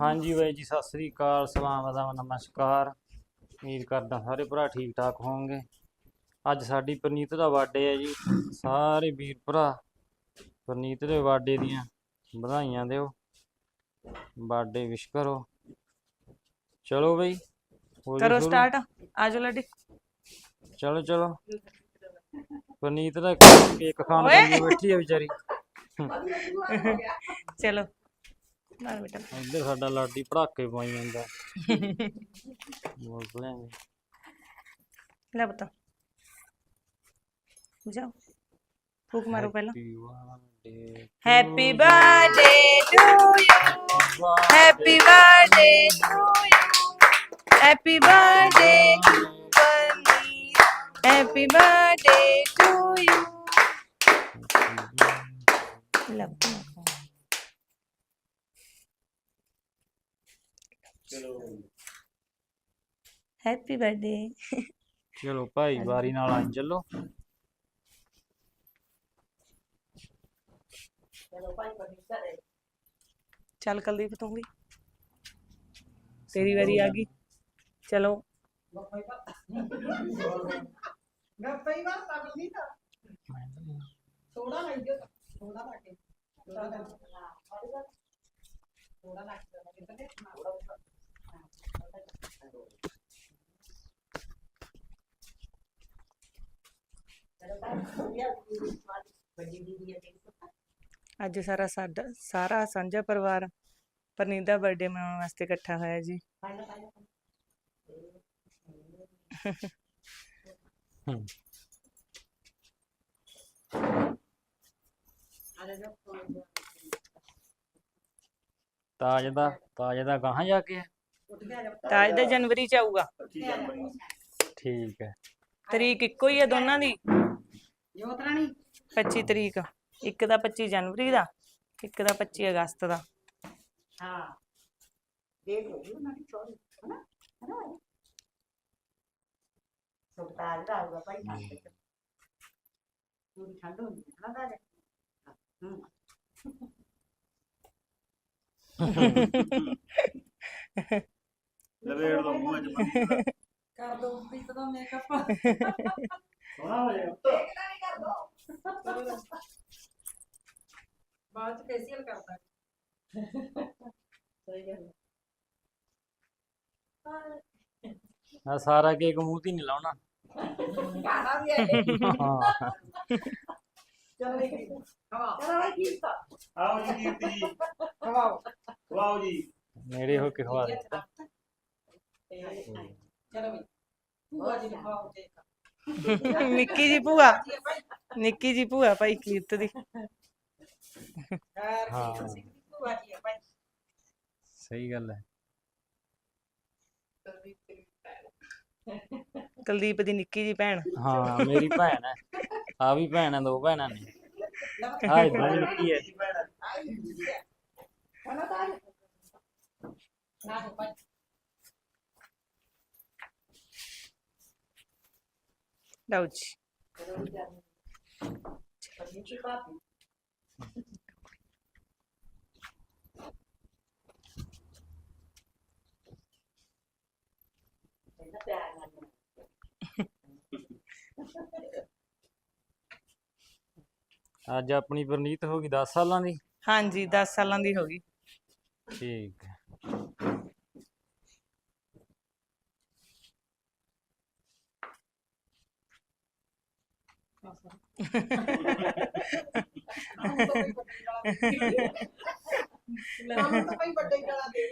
ਹਾਂਜੀ ਬਾਈ ਜੀ ਸਤਿ ਸ੍ਰੀ ਅਕਾਲ ਸਲਾਮ ਦਾ ਨਮਸਕਾਰ। ਉਮੀਦ ਕਰਦਾ ਸਾਰੇ ਭਰਾ ਠੀਕ ਠਾਕ ਹੋਣਗੇ। ਅੱਜ ਸਾਡੀ ਪ੍ਰਨੀਤ ਦਾ ਬਰਥਡੇ ਹੈ ਜੀ। ਸਾਰੇ ਵੀਰ ਭਰਾ ਪ੍ਰਨੀਤ ਦੇ ਬਰਥਡੇ ਦੀਆਂ ਵਧਾਈਆਂ ਦਿਓ। ਬਰਥਡੇ ਵਿਸ਼ ਕਰੋ। ਚਲੋ ਬਈ ਕਰੋ। ਸਟਾਰਟ ਆਜੋ ਲੱਡੀ। ਚਲੋ ਚਲੋ। ਪ੍ਰਨੀਤ ਦਾ ਕੇਕ ਖਾਣ। ਲਈ ਬੈਠੀ ਹੈ ਵਿਚਾਰੀ। ਚਲੋ। ਨਾਲ ਬੇਟਾ ਇੱਧਰ ਸਾਡਾ ਲਾਡੀ ਪੜਾਕੇ ਪਾਈ ਜਾਂਦਾ। ਬੋਲ ਲੈਂਗੇ ਲੈ ਬਤਾ ਜਾਓ। ਫੂਕ ਮਾਰੋ ਪਹਿਲਾਂ। Happy happy birthday to you happy birthday to you happy birthday to Bunny happy birthday to you ਲੈ ਹੈਪੀ ਬਰਥਡੇ ਚਲੋ ਭਾਈ ਵਾਰੀ ਨਾਲ ਆਂ ਚੱਲੋ। ਚੱਲ ਕੁਲਦੀਪ ਤੂੰ ਵੀ। ਤੇਰੀ ਵਾਰੀ ਆ ਗਈ। ਚਲੋ। ਕਈ ਵਾਰ ਪਾਗਲ ਨਹੀਂ ਤਾਂ। ਥੋੜਾ ਲੱਗ ਗਿਆ ਥੋੜਾ ਲੱਗ ਗਿਆ ਥੋੜਾ ਲੱਗ ਗਿਆ ਥੋੜਾ ਅੱਜ ਸਾਰਾ ਸਾਡਾ, ਸਾਰਾ ਸਾਂਝਾ ਪਰਿਵਾਰ ਪਰਨੀਦਾ ਬਰਥਡੇ ਮਨਾਉਣ ਵਾਸਤੇ ਇਕੱਠਾ ਹੋਇਆ ਜੀ ਤਾਜ ਦਾ ਤਾਜ ਦਾ ਗਾਹਾਂ ਜਾ ਕੇ ਹੈ? ਤਾਜ ਦਾ ਜਨਵਰੀ ਚ ਆਊਗਾ। ਠੀਕ ਹੈ। ਤਰੀਕ ਇੱਕੋ ਹੀ ਹੈ ਦੋਨਾਂ ਦੀ। ਜੋਤ ਰਾਣੀ 25 ਤਰੀਕ। ਇੱਕ ਦਾ 25 ਜਨਵਰੀ ਦਾ ਇੱਕ ਦਾ 25 ਅਗਸਤ ਦਾ। ਹਾਂ ਦੇਖ ਲਓ ਜੀ ਉਹਨਾਂ ਦੀ ਚੋਰੀ ਹਨਾ ਹਨਾ ਸੁਲਤਾਨ ਦਾ ਆਊਗਾ ਭਾਈ ਤੇ ਪੂਰੀ ਠੰਡ ਹੁੰਦੀ ਹੈ ਨਾ ਦਾ ਹੂੰ ਲਵੇੜ ਦੋ ਮੂੰਹ ਚ ਬੰਦੀ ਕਰ ਦੋ ਪ੍ਰੀਤ ਦਾ ਮੇਕਅਪ ਸੋਹਣਾ ਹੋ ਜਾਏਗਾ। ਨਹੀਂ ਕਰ ਦੋ। ਬਾਅਦ ਚ ਫੇਸ਼ੀਅਲ ਕਰਦਾ। ਸਹੀ ਗੱਲ ਆ ਸਾਰਾ ਕੇਕ ਮੂੰਹ ਤੇ ਨਹੀਂ ਲਾਉਣਾ। ਗਾਣਾ ਵੀ ਹੈ। ਹਾਂ ਚਲੋ ਇੱਕ ਹਵਾ ਚਲੋ ਭਾਈ ਕੀਤਾ? ਆਓ ਜੀ ਕੀਰਤੀ ਜੀ। ਹਵਾਓ ਵਾਓ ਜੀ। ਨੇੜੇ ਹੋ ਕੇ ਖਵਾ ਦੇ ਚਲੋ ਵੀ ਭੂਆ ਜੀ ਨੂੰ ਖਵਾਓ ਤੇ ਨਿੱਕੀ ਜੀ ਭੂਆ। ਨਿੱਕੀ ਜੀ ਭੂਆ ਭਾਈ ਕੀਰਤ ਦੀ। ਹਾਂ ਹਾਂ। ਭੂਆ ਜੀ ਆ ਭਾਈ। ਸਹੀ ਗੱਲ ਹੈ। ਕੁਲਦੀਪ ਦੀ ਨਿੱਕੀ ਜੀ ਭੈਣ। ਹਾਂ ਮੇਰੀ ਭੈਣ ਹੈ। ਆ ਵੀ ਭੈਣ ਹੈ ਦੋ ਭੈਣਾਂ ਨੇ। ਆ ਇਦਾਂ ਨਿੱਕੀ ਹੈ। ਹਨਾ ਤਾਂ ਨਾ ਹੋ ਭਾਈ। ਲਓ ਜੀ ਅੱਜ ਆਪਣੀ ਪ੍ਰਨੀਤ ਹੋ ਗਈ 10 ਸਾਲਾਂ ਦੀ? ਹਾਂਜੀ 10 ਸਾਲਾਂ ਦੀ ਹੋ ਗਈ। ਠੀਕ। ਹੈ ਸਾਨੂੰ ਤਾਂ ਭਾਈ ਵੱਡੇ ਗਲਾ ਦੇ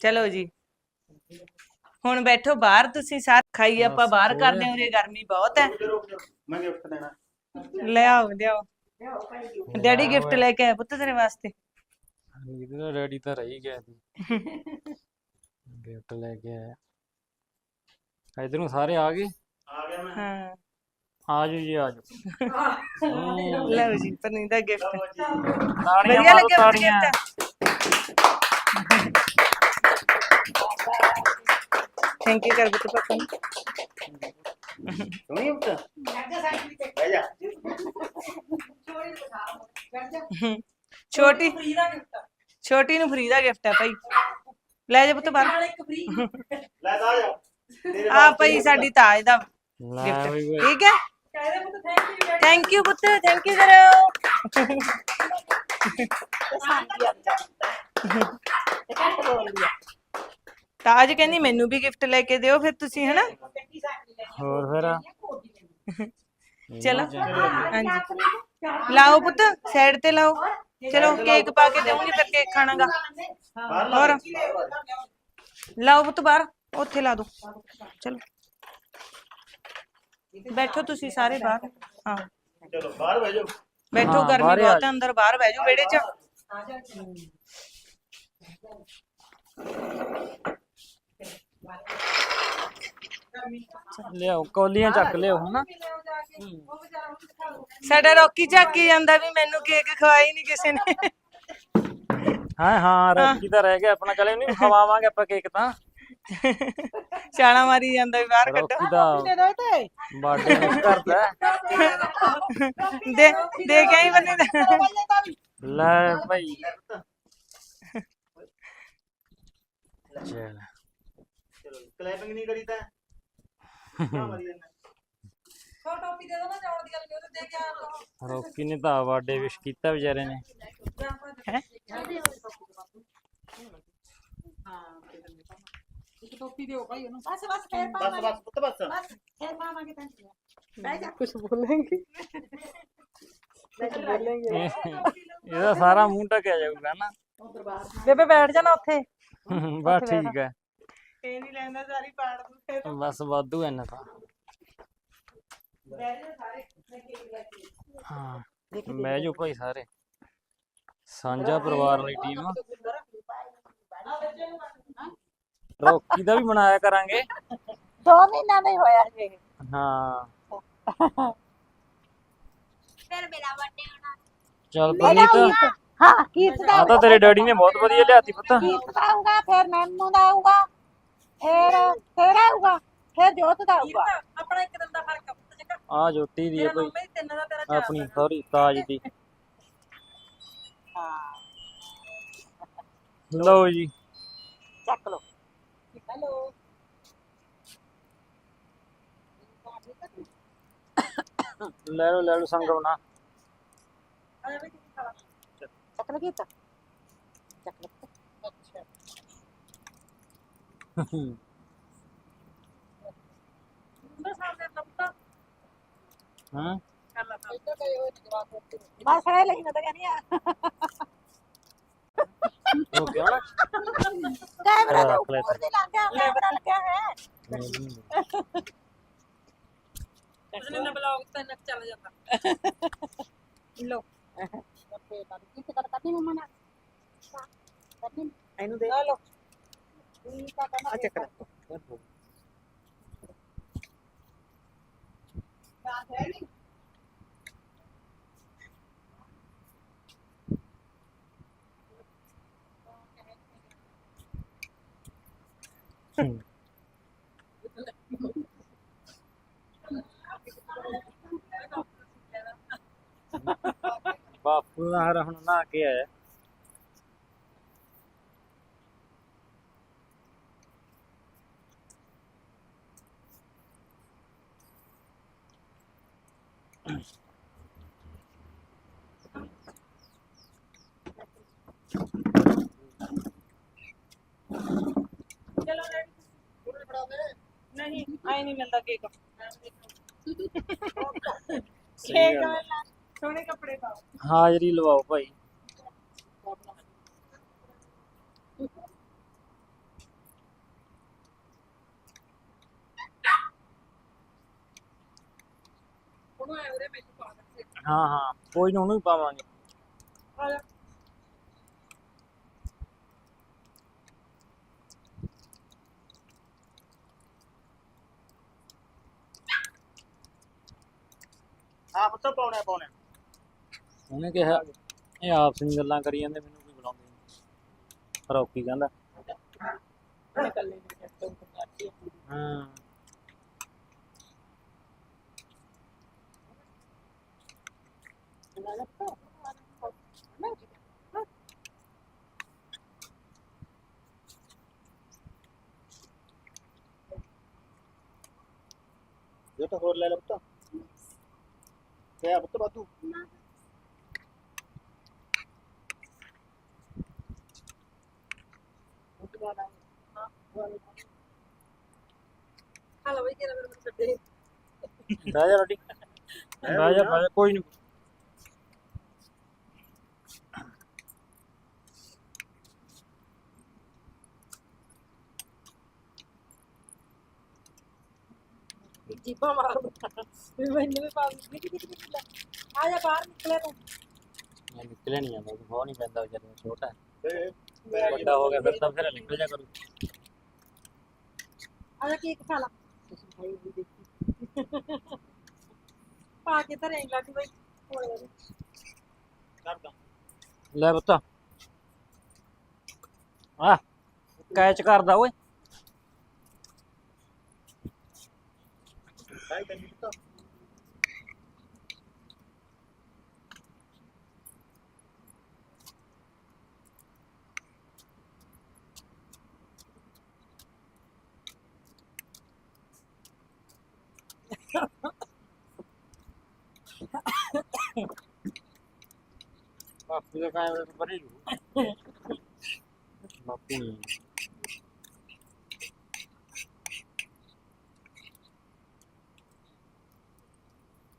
ਚਲੋ ਜੀ। ਹੁਣ ਬੈਠੋ ਬਾਹਰ ਤੁਸੀਂ ਸਾਰ। ਖਾਈ ਆਪਾਂ ਬਾਹਰ ਹੋਰ। ਕਰਦੇ ਹਾਂ ਉਰੇ ਗਰਮੀ ਬਹੁਤ ਹੈ। ਮੈਂ ਗਿਫਟ ਦੇਣਾ। ਲੈ ਆਓ ਲਿਆਓ। ਡੈਡੀ ਗਿਫਟ ਲੈ ਕੇ ਆਏ ਪੁੱਤ ਤੇਰੇ ਵਾਸਤੇ। ਪ੍ਰਨੀਤ ਦਾ ਡੈਡੀ ਤਾਂ ਰਹੀ ਗਿਆ ਸੀ ਗਿਫਟ ਲੈ ਕੇ ਆਇਆ। ਇਧਰੋਂ ਸਾਰੇ ਆ ਗਏ? ਆ ਗਿਆ ਮੈਂ। ਹਾਂ। ਆ ਜਾਓ ਜੀ ਆ ਜਾਓ। ਲਓ ਜੀ ਪਰਨੀ ਦਾ ਗਿਫਟ ਤਾੜੀਆਂ ਵਧੀਆ ਮਾਰੋ ਲੱਗਿਆ ਤਾੜੀਆਂ। ਗਿਫਟ ਥੈਂਕ ਯੂ ਕਰ ਬੁੱਤ ਪਾਪਾ ਨੂੰ। ਸੋਹਣੀ ਪੁੱਤ? ਬੈਠ ਜਾ ਸਾਈਡ ਤੇ ਬਹਿ ਜਾ। ਜਾ ਛੋਟੀ। ਫਰੀ ਦਾ ਗਿਫਟ ਛੋਟੀ ਨੂੰ ਫਰੀ ਦਾ ਗਿਫਟ ਹੈ ਭਾਈ ਲੈ ਜਾ ਪੁੱਤ ਬਾਹਰ ਨਾਲ ਇੱਕ ਫਰੀ ਲੈ ਤਾਂ ਆ ਜਾ ਤੇਰੇ ਆ ਭਾਈ ਸਾਡੀ ਤਾਜ ਦਾ ਗਿਫਟ। ਠੀਕ ਹੈ ਕਹਿੰਦੇ ਪੁੱਤ ਥੈਂਕ ਯੂ ਥੈਂਕ ਯੂ ਪੁੱਤ ਥੈਂਕ ਯੂ ਕਰੋ ਤਾਜ ਕਹਿੰਦੀ ਮੈਨੂੰ ਵੀ ਗਿਫਟ ਲੈ ਕੇ ਦਿਓ ਫਿਰ ਤੁਸੀਂ ਹਨਾ ਹੋਰ ਫਿਰ ਚਲੋ ਹਾਂਜੀ ਲਾਓ ਪੁੱਤ ਸਾਈਡ ਤੇ ਲਾਓ। ਚਲੋ ਕੇਕ ਪਾ ਕੇ ਦੇਵਾਂਗੀ ਫਿਰ ਕੇਕ ਖਾਣਾਗਾ। ਹੋਰ? ਲਾਓ ਪੁੱਤ ਬਾਹਰ ਉੱਥੇ ਲਾ ਦੋ। ਚਲੋ। ਬੈਠੋ ਤੁਸੀਂ ਸਾਰੇ ਬਾਹਰ। ਹਾਂ। ਚਲੋ ਬਾਹਰ ਬਹਿ ਜਾਓ। ਬੈਠੋ ਗਰਮੀ ਆ। ਬਹੁਤ ਹੈ ਅੰਦਰ ਬਾਹਰ ਬਹਿ ਜਾਓ ਵਿਹੜੇ 'ਚ। ਲਿਆਓ ਕੌਲੀਆਂ ਚੱਕ ਲਿਆਓ ਹਨਾ? ਸਾਡਾ ਰੋਕੀ ਝਾਕੀ ਜਾਂਦਾ ਵੀ ਮੈਨੂੰ ਕੇਕ ਖਵਾਈ ਨਹੀਂ ਕਿਸੇ ਨੇ। ਹਾਂ ਹਾਂ ਰੋਕੀ ਤਾਂ ਰਹਿ ਗਿਆ ਆਪਣਾ ਚਲੇ ਨਹੀਂ ਖਵਾਵਾਂਗੇ ਆਪਾਂ ਕੇਕ ਤਾਂ। ਛਾਲਾ ਮਾਰੀ ਜਾਂਦਾ ਵੀ ਬਾਹਰ ਕੱਢੋ। ਰੋਕੀ ਦਾ ਦੋ ਤੇ ਬਰਥਡੇ ਮਿਸ ਕਰਦਾ। ਹੈ। ਦੇ ਦੇ ਕੇ ਆਈ ਬੰਦੇ ਲੈ ਭਾਈ। ਚੱਲ। ਚਲੋ ਕਲੈਪਿੰਗ ਨਹੀਂ ਕਰੀ ਤਾਂ। ਰੋਕੀ ਨੇ ਤਾਂ ਬਰਥਡੇ ਵਿਸ਼ ਕੀਤਾ ਵਿਚਾਰੇ ਨੇ। ਹੈ? ਇੱਕ ਟੋਪੀ ਦਿਓ ਭਾਈ ਉਹਨੂੰ। ਬਸ ਬਸ ਫੇਰ ਬਸ ਪਾਵਾਂਗੇ। ਬਸ ਪੁੱਤ ਬਸ। ਬਸ ਫੇਰ ਪਾਵਾਂਗੇ ਤਾਂ ਬਹਿ ਜਾ। ਕੁਝ ਬੋਲेंगे ਇਹਦਾ ਸਾਰਾ ਮੂੰਹ ਢਕਿਆ ਜਾਊਗਾ ਨਾ। ਉਧਰ ਬਾਹਰ ਬੇਬੇ ਬੈਠ ਜਾ ਨਾ ਉੱਥੇ। ਬਸ ਠੀਕ ਹੈ। ਇਹ ਨਹੀਂ ਲੈਂਦਾ ਸਾਰੀ ਪਾੜ ਦੂ ਫਿਰ। ਬਸ ਵਾਧੂ ਐ ਨਾ ਤਾਂ ਸਾਰੇ ਮੈਂ ਕੇਕ ਲੈ ਕੇ ਹਾਂ ਬਹਿ ਜਾਓ ਭਾਈ ਸਾਰੇ। ਸਾਂਝਾ ਪਰਿਵਾਰ ਵਾਲੀ ਟੀਮ ਰੋਕੀ ਦਾ ਵੀ ਮਨਾਇਆ ਕਰਾਂਗੇ। ਦੋ ਮਹੀਨਾ ਨਹੀਂ ਹੋਇਆ ਜੀ। ਹਾਂ। ਫਿਰ ਮੇਰਾ ਬਰਥਡੇ ਹੋਣਾ। ਚੱਲ ਪਨੀਤ। ਹਾਂ ਕੀਰਤ ਆ ਤਾਂ ਤੇਰੇ ਡੈਡੀ ਨੇ ਬਹੁਤ ਵਧੀਆ ਲਿਆਤੀ ਪੁੱਤ। ਕੀਰਤ ਦਾ ਆਊਗਾ ਫਿਰ ਨੈਨੂ ਦਾ ਆਊਗਾ। ਫਿਰ ਤੇਰਾ ਆਊਗਾ ਫਿਰ ਜੋਤ ਦਾ ਆਊਗਾ। ਆਪਣਾ ਇੱਕ ਦਿਨ ਦਾ ਫ਼ਰਕ ਆ ਆ ਜੋਤੀ ਦੀ ਹੈ ਭਾਈ ਤਿੰਨ ਦਾ ਤੇਰਾ ਆਪਣੀ ਸੌਰੀ ਤਾਜ ਦੀ। ਲਓ ਜੀ। ਚੱਕ ਲਓ। ਹੈਲੋ। ਲੈ ਲਓ ਲੈ ਲਓ ਸੰਗਵਨਾ ਚੱਕ ਲਓ ਕੀਤਾ ਚੱਕ ਲਓ। ਅੱਛਾ ਹਾਂ। ਬਸ ਇਹ ਲਈ ਨਾ ਤਾਂ ਕਹਿੰਦੀ ਆ। ਹੋ ਗਿਆ ਨਾ? ਕੈਮਰਾ ਦੇ ਰੱਖ ਲੈ ਉੱਪਰ ਦੀ ਲੱਗ ਗਿਆ ਕੈਮਰਾ ਲੱਗਿਆ ਹੈ। ਉਸਨੇ ਨਾ ਬਲੌਗ ਤੇ ਨੱਚ ਚੱਲ ਜਾਂਦਾ ਲੋ ਕਰ ਇਹਨੂੰ ਦੇ। ਲੈ। ਬਾਤ ਹੈ ਨਹੀਂ ਬਾਪੂ ਦਾ ਹਰ ਹੁਣ ਨਹਾ ਕੇ ਆਇਆ ਚਲੋ ਨਹੀਂ ਕੇਕ ਸਹੀ ਗੱਲ ਹੈ। ਸੋਹਣੇ ਕੱਪੜੇ ਪਾਓ। ਹਾਜ਼ਰੀ ਲਵਾਓ ਭਾਈ। ਉਹਨੂੰ ਐ ਉਰੇ ਮੈਨੂੰ ਪਾ ਦੇ ਹਾਂ ਹਾਂ। ਕੋਈ ਨਾ ਉਹਨੂੰ ਵੀ ਪਾਵਾਂਗੇ। ਉਹਨੇ ਕਿਹਾ, ਇਹ ਆਪਸ ਵਿੱਚ ਗੱਲਾਂ ਕਰੀ ਜਾਂਦੇ, ਮੈਨੂੰ ਕੋਈ ਬੁਲਾਉਂਦੇ ਨਹੀਂ ਰੌਕੀ ਕਹਿੰਦਾ ਹਾਂ। ਇਹ ਤਾਂ ਹੋਰ ਲੈ ਲੱਪਤਾ ਕਿਆ ਬੱਤ ਬਾਤੂ ਨਾ ਕਿਹੜਾ ਮੇਰੇ ਛੱਡੇ ਬਹਿ ਜਾ ਰੋਟੀ ਬਹਿ ਜਾ ਬਹਿ ਜਾ ਕੋਈ ਨਹੀਂ ਜੀਪਾ ਮਾਰ ਵੀ ਮੈਨੂੰ ਵੀ ਪਾਸ ਨਿਕ ਨਿਕ ਨਿਕ ਆ ਜਾ ਬਾਹਰ ਨਿਕਲੇ ਤੂੰ ਮੈਂ ਨਿਕਲਿਆ ਨਹੀਂ ਜਾਂਦਾ ਬਹੁਤ ਨਹੀਂ ਪੈਂਦਾ ਵਿਚਾਰੇ ਨੂੰ, ਛੋਟਾ ਹੈ। ਇਹ ਵੱਡਾ ਹੋ ਗਿਆ ਫਿਰ ਤਾਂ ਫਿਰ ਨਿਕਲ ਜਾ ਕਰੂ ਆ ਜਾ ਕੇਕ ਖਾ ਲਾ ਪਾ ਕੇ ਧਰੇ ਲੱਗ ਬਈ। ਹੋਏ ਕਰਦਾ। ਲੈ ਪੁੱਤ। ਆ ਕੈਚ ਕਰਦਾ ਓਏ। ਕਾਈ ਕੰਨੀ ਪੁੱਤ। ਤੇ ਪਰੇ ਰੂ ਬਾਪੂ ਨਹੀਂ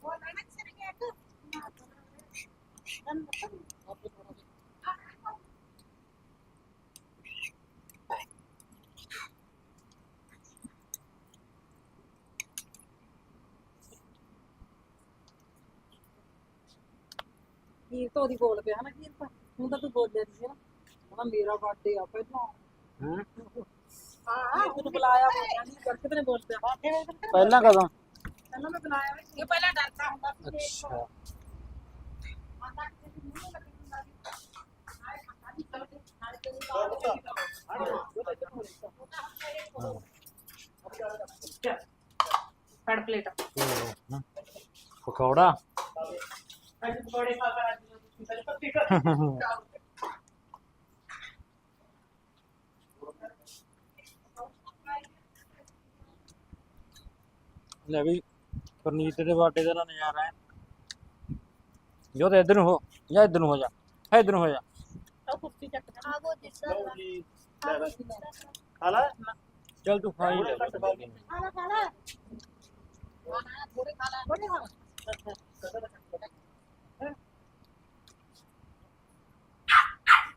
ਉਹ ਨਾ ਨਾ ਚਰ ਗਿਆ ਤੂੰ ਕੀ ਤੋਂ ਦੀ ਬੋਲ ਪਿਆ ਨਾ ਕੀ ਹੁਣ ਤਾਂ ਤੂੰ ਬੋਲਿਆ ਨਹੀਂ ਨਾ ਉਹਦਾ ਮੇਰਾ ਬਰਥਡੇ ਆ ਪਹਿਲਾਂ ਹੂੰ ਹਾਂ ਤੈਨੂੰ ਬੁਲਾਇਆ ਬੋਲਿਆ ਨਹੀਂ ਕਰਕੇ ਤੈਨੂੰ ਬੋਲ ਪਿਆ ਪਹਿਲਾਂ ਕਦੋਂ ਪਹਿਲਾਂ ਮੈਂ ਬੁਲਾਇਆ ਇਹ ਪਹਿਲਾਂ ਡਰਦਾ ਹੁੰਦਾ ਸੀ ਅੱਛਾ ਆਂਦਾ ਕਿ ਤੂੰ ਮੂੰਹ ਲੱਗੀ ਹੁੰਦਾ ਸੀ ਆਏ ਖਾਣਾ ਨਹੀਂ ਕਰਦੇ ਨਾਲੇ ਤੈਨੂੰ ਫੜ ਪਲੇਟ ਹੂੰ। ਪਕੌੜਾ ਅੱਜ ਪਕੌੜੇ ਖਾ ਕਰ ਲੈ ਵੀ ਪਰਨੀਤ ਦੇ ਬਾਟੇ ਦਾ ਨਾ ਨਜ਼ਾਰਾ ਹੈ। ਜੋ ਤੇ ਇਧਰ ਨੂੰ ਹੋ ਜਾਂ ਇਧਰ ਨੂੰ ਹੋ ਜਾ ਇਧਰ ਨੂੰ ਹੋ ਜਾ। ਉਹ ਕੁਰਸੀ ਚੱਕ ਕੇ ਆ ਗੋ ਦਿੱਤਾ ਲਓ ਜੀ ਆ ਲੈ ਲੈ। ਕੁਰਸੀ ਲੈ ਖਾ ਲੈ। ਚੱਲ ਤੂੰ ਖਾ ਹੀ ਲੈ। ਖਾਣਾ ਖਾਣਾ ਥੋੜੇ ਖਾ ਲੈ। ਥੋੜੇ ਖਾ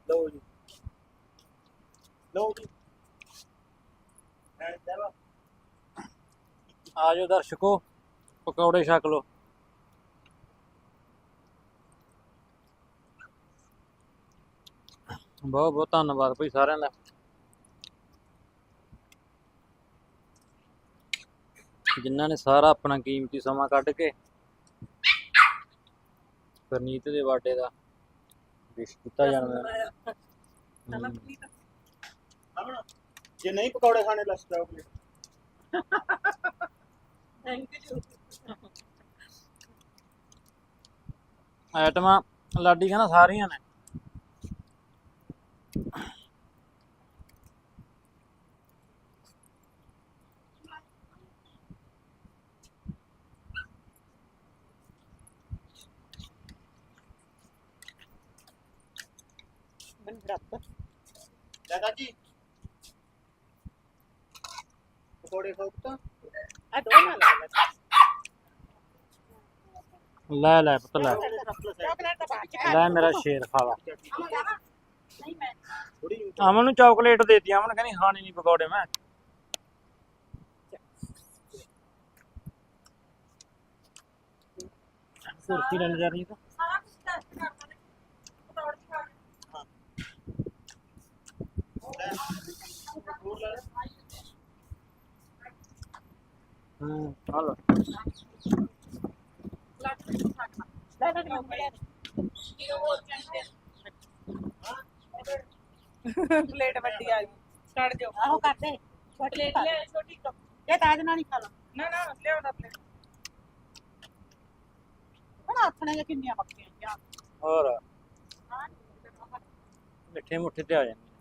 ਲਓ ਜੀ ਲਓ ਜੀ ਐਂ ਦੇਵਾ ਆ ਦਰਸ਼ਕੋ, ਪਕੌੜੇ ਛਕ ਲਓ। ਬਹੁਤ ਬਹੁਤ ਧੰਨਵਾਦ ਭਾਈ ਸਾਰਿਆਂ ਦਾ। ਜਿਨ੍ਹਾਂ ਨੇ ਸਾਰਾ ਆਪਣਾ ਕੀਮਤੀ ਸਮਾਂ ਕੱਢ ਕੇ ਪਰਨੀਤ ਦੇ ਬਾਡੇ ਦਾ ਵਿਸ਼ ਕੀਤਾ ਜਾਣਾ ਖਾਣਾ ਪਨੀਰ ਜੇ ਨਹੀਂ ਪਕੌੜੇ ਖਾਣੇ ਲੱਸ ਜਾਓ ਪਲੀਜ਼ ਥੈਂਕ ਯੂ ਆਈਟਮਾਂ ਲਾਡੀ ਕਹਿੰਦਾ ਸਾਰੀਆਂ ਨੇ। ਰੱਬ ਦਾਦਾ ਜੀ ਪਕੌੜੇ ਖਾਓ ਪੁੱਤ ਆ ਦੋ ਨਾ ਲਾ ਲੈ ਲੈ ਲੈ ਪੁੱਤ ਲੈ ਲੈ ਤਾਂ ਲੈ ਮੇਰਾ ਸ਼ੇਰ ਖਾ ਲਾ ਨਹੀਂ ਮੈਂ ਥੋੜੀ ਜਿਹੀ ਅਮਨ ਨੂੰ ਚਾਕਲੇਟ ਦੇਤੀ ਅਮਨ ਕਹਿੰਦੀ ਖਾਣੇ ਨਹੀਂ ਪਕੌੜੇ ਮੈਂ ਕੁਰਸੀ ਲੈਣ ਜਾ ਰਹੀ ਤਾਂ ਸਾਰਾ ਕੁਝ ਟੈਸਟ ਕਰਦਾ ਨੇ ਪਤੌੜ ਦੀ ਖਾ ਕੇ ਹੋਰ ਲੈ ਲੈ। ਹੂੰ ਆ ਲਓ ਲੱਗ ਕੇ ਖਾਣਾ ਲੈ ਲੈ ਲੈ ਕਿਲੋ ਹੋਰ ਕਹਿੰਦੇ ਪਲੇਟ ਵੱਡੀ ਆ ਗਈ ਛੱਡ ਜਾਓ ਆਹੋ ਕਰਦੇ ਛੋਟੀ ਪਲੇਟ ਲੈ ਛੋਟੀ ਕੱਪ ਇਹ ਤਾਜ ਨਾਲ ਹੀ ਖਾ ਲਓ ਨਾ ਨਾ ਲਿਆਓ ਨਾ ਪਲੇਟ ਬਣਾ ਆਥਣੇ ਜਾਂ ਕਿੰਨੀਆਂ ਮੱਖੀਆਂ ਜਾਂ ਹੋਰ ਮਿੱਠੇ ਮੁੱਠੇ ਤੇ ਆ ਜਾਂਦੇ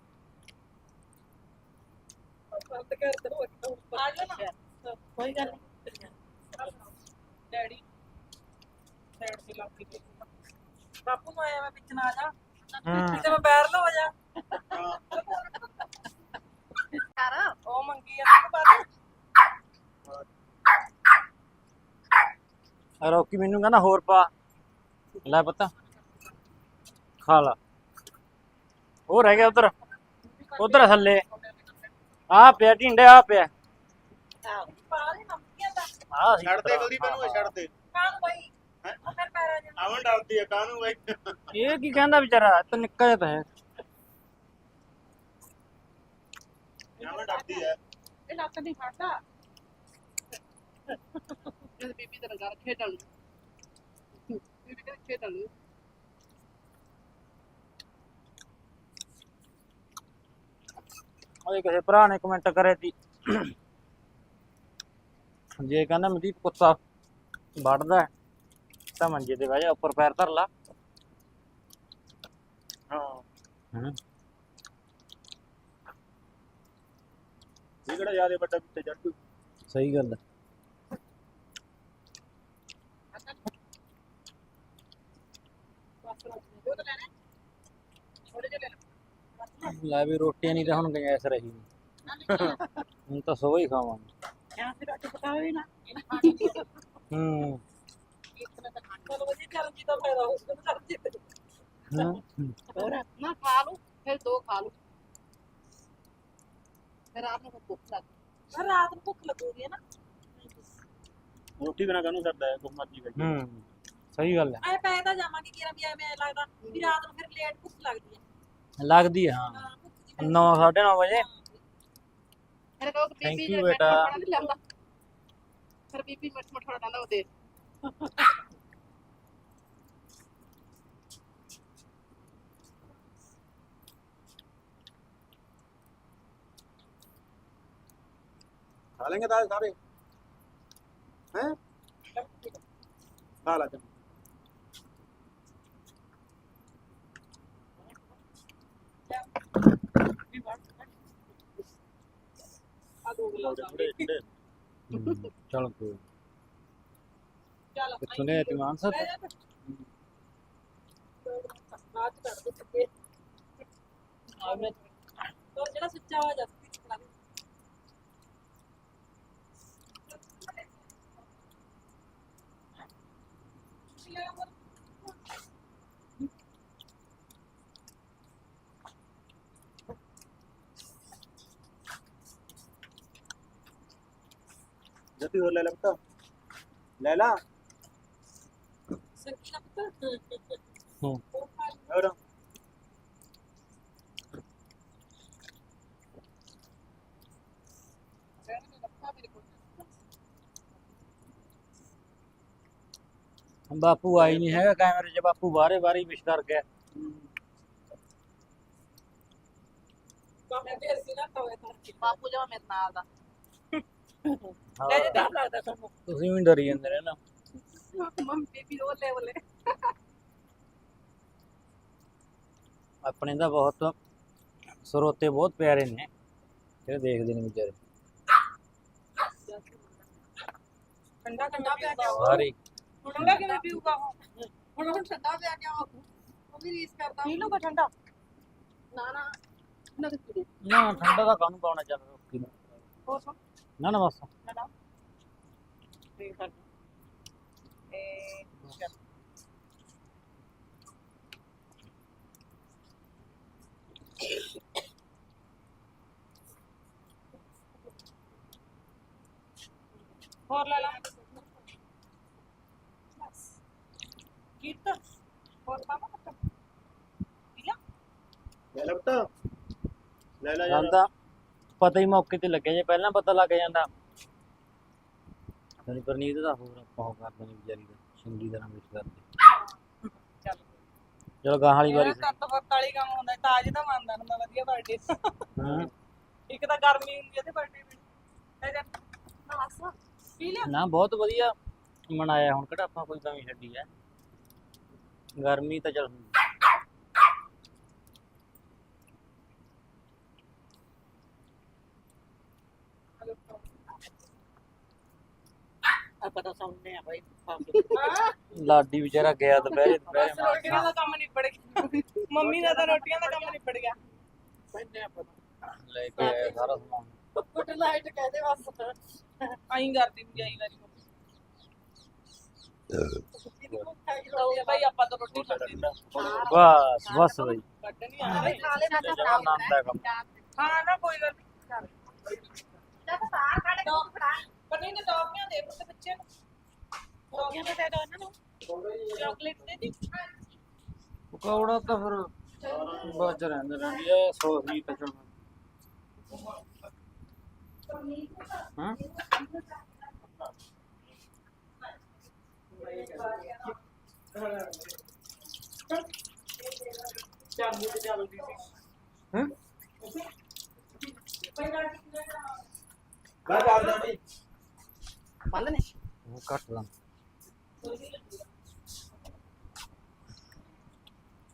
ਬੰਦ ਕਰ ਦੋ ਆ ਜਾ ਨਾ ਕੋਈ ਗੱਲ ਨਹੀਂ ਡੈਡੀ ਸਾਈਡ ਤੇ ਲੱਗ ਕੇ ਬਾਪੂ ਨੂੰ ਆਇਆ ਮੈਂ ਵਿੱਚ ਨਾ ਆ ਜਾ ਕਿਤੇ ਮੈਂ ਬੈਰ ਨਾ ਹੋ ਜਾ ਯਾਰ ਉਹ ਮੰਗੀ ਆ ਬਾਅਦ ਰੋਕੀ ਮੈਨੂੰ ਕਹਿੰਦਾ ਹੋਰ ਪਾ। ਲੈ ਪਤਾ। ਖਾ ਲਾ। ਉਹ ਰਹਿ ਗਿਆ ਉਧਰ। ਉਧਰ ਥੱਲੇ। ਆ ਪਿਆ ਢਿੰਡੇ ਆ ਪਿਆ। ਪਾ ਦੇ ਮੰਗੀਆਂ ਦਾ। ਆ ਛੱਡ ਦੇ ਕੁਲਦੀਪ ਨੂੰ ਛੱਡ ਦੇ। ਕਾਹਨੂੰ ਬਈ? ਉਹ ਫਿਰ ਪੈਰਾਂ ਦੇ ਆਵਣ ਡਰਦੀ ਆ ਕਾਹਨੂੰ ਬਾਈ? ਇਹ ਕੀ ਕਹਿੰਦਾ ਵਿਚਾਰਾ? ਤੂੰ ਨਿੱਕਾ ਜਿਹਾ ਤਾਂ ਹੈ ਆਵਣ ਡਰਦੀ ਆ। ਇਹ ਲੱਤ ਨਹੀਂ ਫੜਦਾ। ਇਹ ਬੀਬੀ ਦਾ ਘਰ ਖੇਡਣ। ਬੀਬੀ ਕਹਿੰਦੀ ਖੇਡਣ। ਉਹ ਕਿਸੇ ਭਰਾ ਨੇ ਕਮੈਂਟ ਕਰੇ ਤੀ ਜੇ ਕਹਿੰਦਾ ਮਨਦੀਪ ਕੁੱਤਾ ਵੱਢਦਾ ਹੈ, ਤਾਂ ਮੰਜੇ ਤੇ ਬਹਿ ਜਾ ਉੱਪਰ ਪੈਰ ਧਰ ਲਾ। ਹਾਂ। ਹੂੰ। ਇਹ ਕਿਹੜਾ ਯਾਦੇ ਵੱਡਾ ਉੱਤੇ ਜੱਟੂ ਸਹੀ ਗੱਲ ਹੈ ਬਸ ਉਹ ਤਾਂ ਲੈਣਾ ਥੋੜੇ ਜਿਹਾ ਲੈ ਲੈ ਲੈ ਵੀ ਰੋਟੀਆਂ ਨਹੀਂ ਤਾਂ ਹੁਣ ਗੈਸ ਰਹੀ ਹੁਣ ਤਾਂ ਸੋ ਹੀ ਖਾਵਾਂਗੇ। ਜਾਂ ਫਿਰ ਅੱਟ ਪਕਾਵੇ ਨਾ। ਹੂੰ। ਚਲੋ ਵਧੀਆ ਚੱਲ ਜੀ ਤਾਂ ਫਾਇਦਾ ਹੋ। ਸਕਦਾ ਚੱਲ ਜੀ ਹੂੰ ਹੋਰ ਨਾ ਖਾ ਲੂ ਫਿਰ ਦੋ ਖਾ ਲੂ ਫਿਰ ਰਾਤ ਨੂੰ ਭੁੱਖ ਲੱਗ ਫਿਰ ਰਾਤ ਨੂੰ ਭੁੱਖ ਲੱਗੂਗੀ ਨਾ। ਰੋਟੀ ਬਿਨਾ ਕਾਹਨੂੰ ਕਰਦਾ ਹੈ ਕੋਈ ਮਰਜ਼ੀ ਬੈਠੀ ਹੂੰ। ਸਹੀ ਗੱਲ ਹੈ। ਐ ਪੈ ਤਾਂ ਜਾਵਾਂਗੇ ਕਿਰਾ ਵੀ ਐਵੇਂ ਲੱਗਦਾ ਵੀ ਰਾਤ ਨੂੰ ਫਿਰ ਲੇਟ ਭੁੱਖ ਲੱਗਦੀ ਹੈ। ਲੱਗਦੀ ਹੈ ਹਾਂ। ਹਾਂ ਭੁੱਖ ਜੀ 9 9:30 ਵਜੇ। ਮੇਰੇ ਕੋਲ Thank ਬੀਬੀ you, ਜੇ ਬੇਟਾ। ਲੈਂਦਾ ਫਿਰ ਬੀਬੀ ਮਟ ਮਟ ਖਾਣਾ ਉਹਦੇ ਖਾ ਲੈਂਗੇ ਤਾਂ ਸਾਰੇ? ਹੈ? ਖਾ ਲਾ ਚੱਲ ਆ ਦੋ ਗਲਾਸ ਆ ਥੋੜੇ ਥੋੜੇ ਹੂੰ, ਚਲ ਕੋਈ ਚੱਲ ਕਿੱਥੋਂ ਨੇ ਇਤਮਾਨ ਸਰ ਬਹਿ ਜਾ ਫਿਰ। ਬਾਅਦ ਚ ਕਰ ਦੋ ਚੱਕੇ ਆ ਮੈਂ ਹੋਰ ਜਿਹੜਾ ਸੁੱਚਾ ਹੋ ਜਾ ਸਕਦੀ ਚਲਾ ਦੇ ਜੱਤੀ ਹੋਰ ਲੈ ਲੈ ਪੁੱਤ ਲੈ ਲਾ ਸੱਕੀ ਨਾ ਪੁੱਤ ਹੂੰ। ਉਹ ਖਾ ਲਈ। ਹੋਰ ਰਹਿਣ ਦੇ ਲੱਖਾਂ ਮੇਰੇ ਕੋਲ ਬਾਪੂ ਆਈ ਨਹੀਂ ਲੈ ਜੇ ਤਾਂ ਲੱਗਦਾ ਸਾਨੂੰ ਤੁਸੀਂ ਵੀ ਡਰੀ ਜਾਂਦੇ ਨੇ ਨਾ ਮੰਮੀ ਬੀਬੀ ਉਹ ਲੈ ਬੋਲੇ ਆਪਣੇ ਦਾ ਬਹੁਤ ਸਰੋਤੇ ਬਹੁਤ ਪਿਆਰੇ ਨੇ। ਜਿਹੜੇ ਦੇਖਦੇ ਨੇ ਵਿਚਾਰੇ। ਠੰਡਾ ਠੰਡਾ ਪਿਆ ਕੇ ਆਓ। ਸਾਰੇ। ਹੁਣ ਠੰਡਾ ਕਿਵੇਂ ਪੀਊਗਾ ਉਹ? ਹੁਣ ਹੁਣ ਠੰਡਾ ਪਿਆ ਕੇ ਆਓ। ਉਹ ਵੀ ਰੀਸ ਕਰਦਾ। ਪੀ ਲੂਗਾ ਠੰਡਾ? ਨਾ ਨਾ। ਨਾ ਠੰਡਾ ਦਾ ਕਾਹਨੂੰ ਪਾਉਣਾ ਚੱਲ ਰੋਕੀ ਨੂੰ। ਹੋਰ ਸੁਣ ਨਾ ਨਾ ਬਸ। ਨਾ ਨਾ ਠੀਕ ਕਰ ਇਹ ਹੋਰ ਲੈ ਲਾ। ਕੀਤਾ ਹੋਰ ਪਾਪਾ ਪੱਕਾ ਲੈ ਲੈ। ਪੁੱਤ। ਲੈ ਲੈ ਜਾਂਦਾ। ਪਤਾ ਹੀ ਮੌਕੇ ਤੇ ਲੱਗਿਆ ਜੇ ਪਹਿਲਾਂ ਪਤਾ ਲੱਗ ਜਾਂਦਾ। ਤੇਰੀ ਪਰਨੀਤ ਦਾ ਹੋਰ ਆਪਾਂ ਉਹ ਕਰਦੇ ਨੇ ਵਿਚਾਰੀ ਦਾ ਚੰਗੀ ਤਰ੍ਹਾਂ ਕਰਦੇ। ਚੱਲ। ਚਲੋ ਗਾਹਾਂ ਵਾਲੀ ਵਾਰੀ ਕੱਤ ਫੱਤ ਵਾਲੀ ਕੰਮ ਹੁੰਦਾ ਤਾਜ ਦਾ ਮੰਨਦਾ ਹੁੰਦਾ ਵਧੀਆ ਬਰਥਡੇ ਹਾਂ। ਇੱਕ ਤਾਂ ਗਰਮੀ ਹੁੰਦੀ ਹੈ ਤੇ ਬਰਥਡੇ ਵੀ। ਤੇ ਜਦ ਨਾਸ ਪੀ ਲਿਆ। ਨਾ ਬਹੁਤ ਵਧੀਆ ਮਨਾਇਆ ਹੁਣ ਕਿਹੜਾ ਆਪਾਂ ਕੋਈ ਕਮੀ ਛੱਡੀ ਹੈ। ਗਰਮੀ ਤਾਂ ਚੱਲ ਆਪਾਂ ਤਾਂ ਸੌਂਦੇ ਆ ਬਾਈ ਲਾਡੀ ਵਿਚਾਰਾ ਗਿਆ ਦੁਪਹਿਰੇ ਦੁਪਹਿਰੇ ਬਸ ਰੋਟੀਆਂ ਦਾ ਕੰਮ ਨਿਬੜ ਗਿਆ। ਮੰਮੀ ਦਾ ਤਾਂ ਰੋਟੀਆਂ ਦਾ ਕੰਮ ਨਿਬੜ ਗਿਆ। ਪੈਨੇ ਆਪਾਂ। ਲੈ ਕੇ ਆਇਆ ਸਾਰਾ ਸਮਾਨ। ਗੁੱਡ ਨਾਈਟ ਕਹਦੇ ਬਸ। ਆਈ ਕਰਦੀ ਹੁੰਦੀ ਆਈ ਵਾਰੀ ਤਾਂ ਭਾਈ ਆਪਾਂ ਤਾਂ ਰੋਟੀ ਖਾਂਦੇ ਨਾ ਬਸ ਬਸ ਬਈ। ਕੱਢਣੀ ਆ। ਰਹੀ ਖਾ ਲੈਣਾ ਤਾਂ ਆਨੰਦ ਹੈ ਕੰਮ। ਹਾਂ ਨਾ ਕੋਈ ਗੱਲ ਨਹੀਂ ਜਦ ਸਾਰ ਕੱਢ ਕੇ ਫੜਾ। ਪਰ ਨਹੀਂ ਤਾਂ ਟੌਫੀਆਂ ਦੇ ਪੁੱਤ ਬੱਚੇ ਨੂੰ। ਟੌਫੀਆਂ ਤਾਂ ਦੇ ਦੋ ਇਹਨਾਂ ਨੂੰ। ਚਾਕਲੇਟ ਦੇ ਦੀ ਪਕੌੜਾ ਤਾਂ ਫਿਰ ਬਾਜ ਰਹਿੰਦੇ ਰਹਿੰਦੀ ਆ ਸੋਹੀ ਤਾਂ ਚਲ। ਹਾਂ? ਚਾਬੀ ਤੇ ਚੱਲਦੀ ਸੀ ਹਾਂ? ਕਾ ਚੱਲਦਾ ਬਈ ਬੰਦ ਨੇ? ਉਹ ਕੱਟ ਲਾਂ।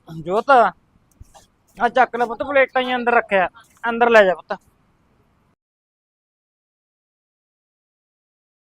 ਜੋਤ ਆ ਚੱਕ ਲੈ ਪੁੱਤ ਪਲੇਟਾਂ ਹੀ ਅੰਦਰ ਰੱਖਿਆ। ਅੰਦਰ ਲੈ ਜਾ ਪੁੱਤ।